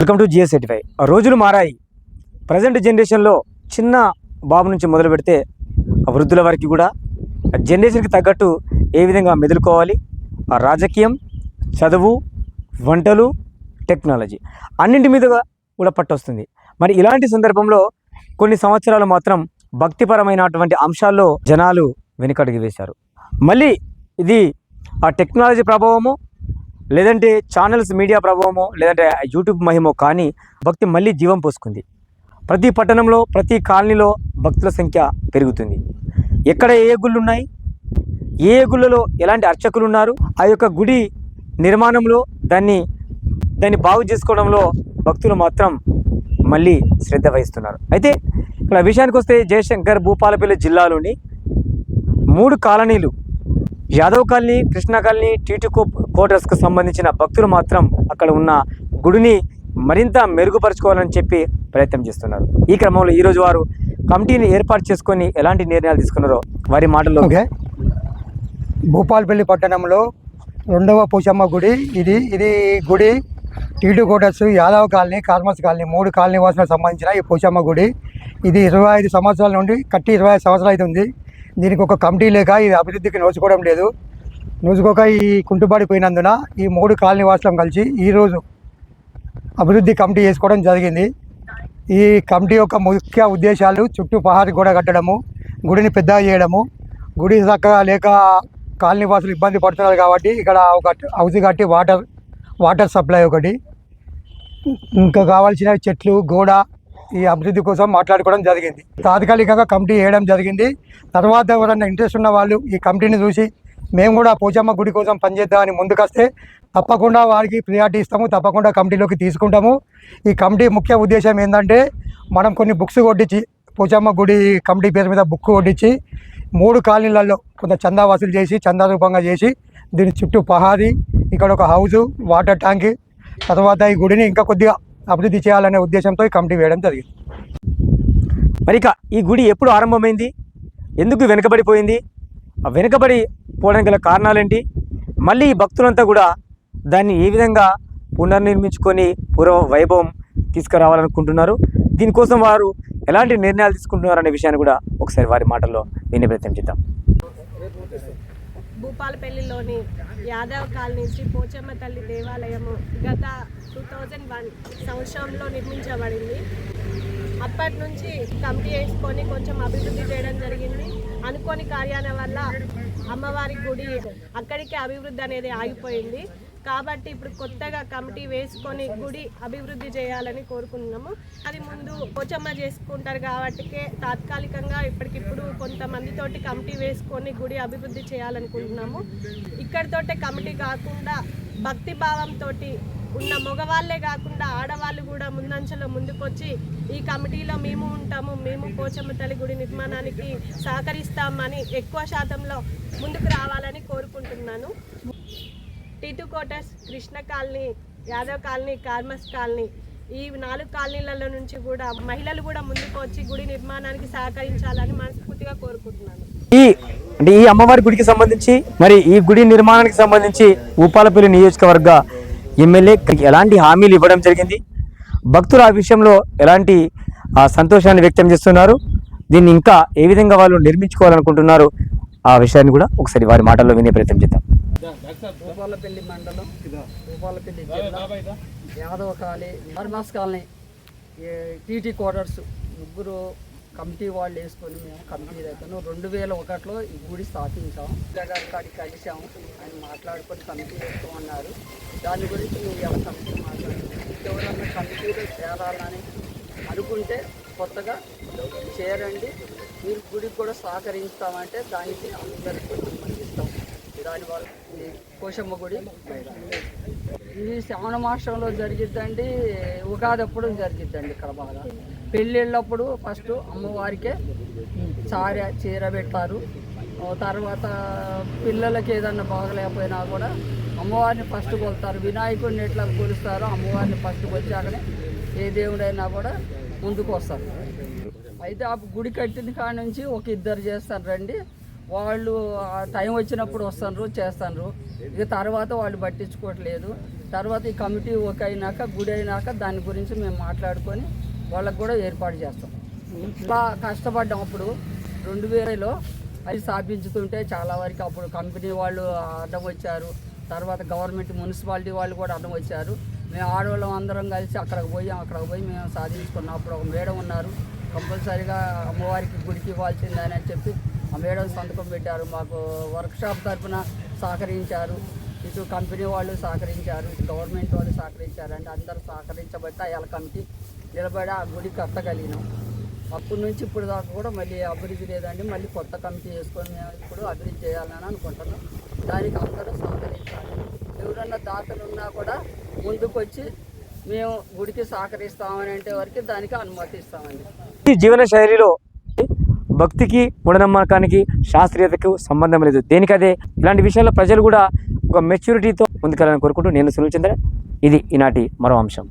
Welcome to GS eighty five రోజులు మారాయి. Present జనరేషన్లో చిన్న బాబు నుంచి మొదలు పెడితే వృద్ధుల వరకు కూడా జనరేషన్కి తగ్గట్టు ఏ విధంగా మెదులుకోవాలి? ఆ రాజకీయం చదువు వంటలు టెక్నాలజీ అన్నింటి మీదుగా కూడా పట్టొస్తుంది. మరి ఇలాంటి సందర్భంలో కొన్ని సంవత్సరాలు మాత్రం భక్తిపరమైనటువంటి అంశాల్లో జనాలు వెనుకడుగు వేశారు. మళ్ళీ ఇది ఆ టెక్నాలజీ ప్రభావము లేదంటే ఛానల్స్ మీడియా ప్రభావమో లేదంటే యూట్యూబ్ మహిమో కానీ భక్తి మళ్ళీ జీవం పోసుకుంది. ప్రతి పట్టణంలో ప్రతి కాలనీలో భక్తుల సంఖ్య పెరుగుతుంది. ఎక్కడ ఏ గుళ్ళు ఉన్నాయి? ఏ గుళ్ళలో ఎలాంటి అర్చకులు ఉన్నారు? ఆ యొక్క గుడి నిర్మాణంలో దాన్ని దాన్ని బాగు చేసుకోవడంలో భక్తులు మాత్రం మళ్ళీ శ్రద్ధ వహిస్తున్నారు. అయితే ఇక్కడ విషయానికి వస్తే జయశంకర్ భూపాలపల్లి జిల్లాలోని మూడు కాలనీలు యాదవ్ కాలనీ కృష్ణ కాలనీ టీటీకో కోటర్స్కు సంబంధించిన భక్తులు మాత్రం అక్కడ ఉన్న గుడిని మరింత మెరుగుపరుచుకోవాలని చెప్పి ప్రయత్నం చేస్తున్నారు. ఈ క్రమంలో ఈరోజు వారు కమిటీని ఏర్పాటు చేసుకొని ఎలాంటి నిర్ణయాలు తీసుకున్నారో వారి మాటల్లో భూపాల్పల్లి పట్టణంలో రెండవ పూచమ్మ గుడి. ఇది ఇది గుడి టీటు కోటర్స్ యాదవ్ కాలనీ కాస్మస్ కాలనీ మూడు కాలనీ వాసులకు సంబంధించిన ఈ పూచమ్మ గుడి. ఇది ఇరవై ఐదు సంవత్సరాల నుండి కట్టి ఇరవై ఐదు సంవత్సరాలు అయితే ఉంది దీనికి ఒక కమిటీ లేక ఇది అభివృద్ధికి నోచుకోవడం లేదు. నోచుకోక ఈ కుంటుపడిపోయినందున ఈ మూడు కాలనీ వాసులం కలిసి ఈరోజు అభివృద్ధి కమిటీ చేసుకోవడం జరిగింది. ఈ కమిటీ యొక్క ముఖ్య ఉద్దేశాలు చుట్టూ పహారీ గోడ కట్టడము గుడిని పెద్దగా చేయడము గుడి చక్కగా లేక కాలనీ వాసులు ఇబ్బంది పడుతున్నారు కాబట్టి ఇక్కడ ఒక హౌస్ కట్టి వాటర్ వాటర్ సప్లై ఒకటి. ఇంకా కావాల్సిన చెట్లు గోడ ఈ అభివృద్ధి కోసం మాట్లాడుకోవడం జరిగింది. తాత్కాలికంగా కమిటీ వేయడం జరిగింది. తర్వాత ఎవరైనా ఇంట్రెస్ట్ ఉన్న వాళ్ళు ఈ కమిటీని చూసి మేము కూడా పోచమ్మ గుడి కోసం పనిచేద్దామని ముందుకొస్తే తప్పకుండా వారికి ప్రియారిటీ ఇస్తాము తప్పకుండా కమిటీలోకి తీసుకుంటాము. ఈ కమిటీ ముఖ్య ఉద్దేశం ఏంటంటే మనం కొన్ని బుక్స్ కొట్టించి పోచమ్మ గుడి కమిటీ పేరు మీద బుక్ కొట్టించి మూడు కాలనీలలో కొంత చందా వసూలు చేసి చందా రూపంగా చేసి దీని చుట్టూ పహారీ ఇక్కడ ఒక హౌజు వాటర్ ట్యాంక్ తర్వాత ఈ గుడిని ఇంకా కొద్దిగా అభివృద్ధి చేయాలనే ఉద్దేశంతో ఈ కమిటీ వేయడం జరిగింది. మరి ఇక ఈ గుడి ఎప్పుడు ఆరంభమైంది? ఎందుకు వెనుకబడిపోయింది? ఆ వెనుకబడి పోవడానికి గల కారణాలేంటి? మళ్ళీ ఈ భక్తులంతా కూడా దాన్ని ఏ విధంగా పునర్నిర్మించుకొని పూర్వ వైభవం తీసుకురావాలనుకుంటున్నారు? దీనికోసం వారు ఎలాంటి నిర్ణయాలు తీసుకుంటున్నారు అనే విషయాన్ని కూడా ఒకసారి వారి మాటల్లో వినే ప్రయత్నం చేద్దాం. భూపాలపల్లిలోని యాదవ్ కాలనీ శ్రీ పోచమ్మ తల్లి దేవాలయము గత టూ థౌజండ్ వన్ సంవత్సరంలో నిర్మించబడింది. అప్పటి నుంచి కమిటీ వేసుకొని కొంచెం అభివృద్ధి చేయడం జరిగింది. అనుకోని కార్యాల వల్ల అమ్మవారి గుడి అక్కడికే అభివృద్ధి అనేది ఆగిపోయింది. కాబట్టి ఇప్పుడు కొత్తగా కమిటీ వేసుకొని గుడి అభివృద్ధి చేయాలని కోరుకుంటున్నాము. అది ముందు పోచమ్మ చేసుకుంటారు కాబట్టి తాత్కాలికంగా ఇప్పటికిప్పుడు కొంతమందితోటి కమిటీ వేసుకొని గుడి అభివృద్ధి చేయాలనుకుంటున్నాము. ఇక్కడితోటే కమిటీ కాకుండా భక్తి భావంతో ఉన్న మగవాళ్ళే కాకుండా ఆడవాళ్ళు కూడా ముందంచెలో ముందుకొచ్చి ఈ కమిటీలో మేము ఉంటాము మేము పోచమ్మ తల్లి గుడి నిర్మాణానికి సహకరిస్తామని ఎక్కువ శాతంలో ముందుకు రావాలని కోరుకుంటున్నాను. TT quarters Krishna colony Yadav colony కార్మస్ colony ఈ నాలుగు కాలనీలలో నుంచి కూడా మహిళలు కూడా ముందుకు వచ్చి గుడి నిర్మాణానికి సహకరించాలని మనస్ఫూర్తిగా కోరుకుంటున్నాను. ఈ అంటే ఈ అమ్మవారి గుడికి సంబంధించి మరి ఈ గుడి నిర్మాణానికి సంబంధించి ఊపాలపల్లి నియోజకవర్గ ఎమ్మెల్యే ఎలాంటి హామీలు ఇవ్వడం జరిగింది? భక్తులు ఆ విషయంలో ఎలాంటి సంతోషాన్ని వ్యక్తం చేస్తున్నారు? దీన్ని ఇంకా ఏ విధంగా వాళ్ళు నిర్మించుకోవాలనుకుంటున్నారు? ఆ విషయాన్ని కూడా ఒకసారి వారి మాటల్లో వినే ప్రయత్నం చేద్దాం. భూపాలపల్లి మండలం భూపాలపల్లి జిల్లా యాదవ కాలనీ ధర్మాస్ కాలనీ. టీటీ క్వార్టర్స్ ముగ్గురు కమిటీ వాళ్ళు వేసుకొని మేము కమిటీ దగ్గర రెండు వేల ఒకటిలో ఈ గుడి స్థాపించాం. గారి కాడికి కలిసాము ఆయన మాట్లాడుకొని కమిటీ వేసుకోమన్నారు. దాని గురించి మేము ఎవరు కమిటీ మాట్లాడుతున్నాం. ఎవరన్నా కమిటీలో చేరాలని అనుకుంటే కొత్తగా చేరండి. మీరు గుడికి కూడా సహకరిస్తామంటే దానికి అందరికీ దానివల్ల కోశమ్మ గుడి ఇది శ్రావణ మాసంలో జరిగిద్దండి ఉగాది అప్పుడు జరిగిద్దండి ఇక్కడ బాగా. పెళ్ళిళ్ళప్పుడు ఫస్ట్ అమ్మవారికే చార చీర పెట్టారు తర్వాత పిల్లలకి ఏదన్నా బాగలేకపోయినా కూడా అమ్మవారిని ఫస్ట్ కొలుతారు. వినాయకుడిని ఎట్లా కొలుస్తారు అమ్మవారిని ఫస్ట్ వచ్చాకనే ఏ దేవుడైనా కూడా ముందుకు వస్తారు అయితే ఆ గుడి కట్టిన కాడ నుంచి ఒక ఇద్దరు చేస్తారు రండి. వాళ్ళు టైం వచ్చినప్పుడు వస్తారు చేస్తారు ఇక తర్వాత వాళ్ళు పట్టించుకోవట్లేదు. తర్వాత ఈ కమిటీ ఓకే అయినాక గుడి అయినాక దాని గురించి మేము మాట్లాడుకొని వాళ్ళకు కూడా ఏర్పాటు చేస్తాం. చాలా కష్టపడ్డాం అప్పుడు. రెండు వేలలో అది స్థాపించుతుంటే చాలా వరకు అప్పుడు కంపెనీ వాళ్ళు అడ్డం వచ్చారు. తర్వాత గవర్నమెంట్ మున్సిపాలిటీ వాళ్ళు కూడా అడ్డం వచ్చారు. మేము ఆడవాళ్ళం అందరం కలిసి అక్కడికి పోయి. అక్కడికి పోయి మేము సాధించుకున్నాం. అప్పుడు ఒక మేడం ఉన్నారు. కంపల్సరీగా అమ్మవారికి గుడికి ఇవ్వాల్సిందని చెప్పి మేడం సంతకం పెట్టారు మాకు వర్క్షాప్ తరఫున సహకరించారు. ఇటు కంపెనీ వాళ్ళు సహకరించారు ఇటు గవర్నమెంట్ వాళ్ళు సహకరించారు అంటే అందరూ సహకరించబట్టి అయ్యాల కమిటీ నిలబడి ఆ గుడి కట్టగలిగినాం. అప్పటి నుంచి ఇప్పుడు దాకా కూడా మళ్ళీ అభివృద్ధి లేదండి. మళ్ళీ కొత్త కమిటీ చేసుకొని మేము ఇప్పుడు అభివృద్ధి చేయాలని అనుకుంటున్నాం. దానికి అందరూ సహకరించాలి. ఎవరన్నా దాతలు ఉన్నా కూడా ముందుకు వచ్చి మేము గుడికి సహకరిస్తామని అంటే వరకు దానికి అనుమతిస్తామండి. ఈ జీవన శైలిలో భక్తికి మూఢనమ్మకానికి శాస్త్రీయతకు సంబంధం లేదు. దేనికదే? ఇలాంటి విషయాల్లో ప్రజలు కూడా ఒక మెచ్యూరిటీతో ముందుకెళ్ళాలని కోరుకుంటూ నేను సునీల్ చంద్ర. ఇది ఈనాటి మరో అంశం.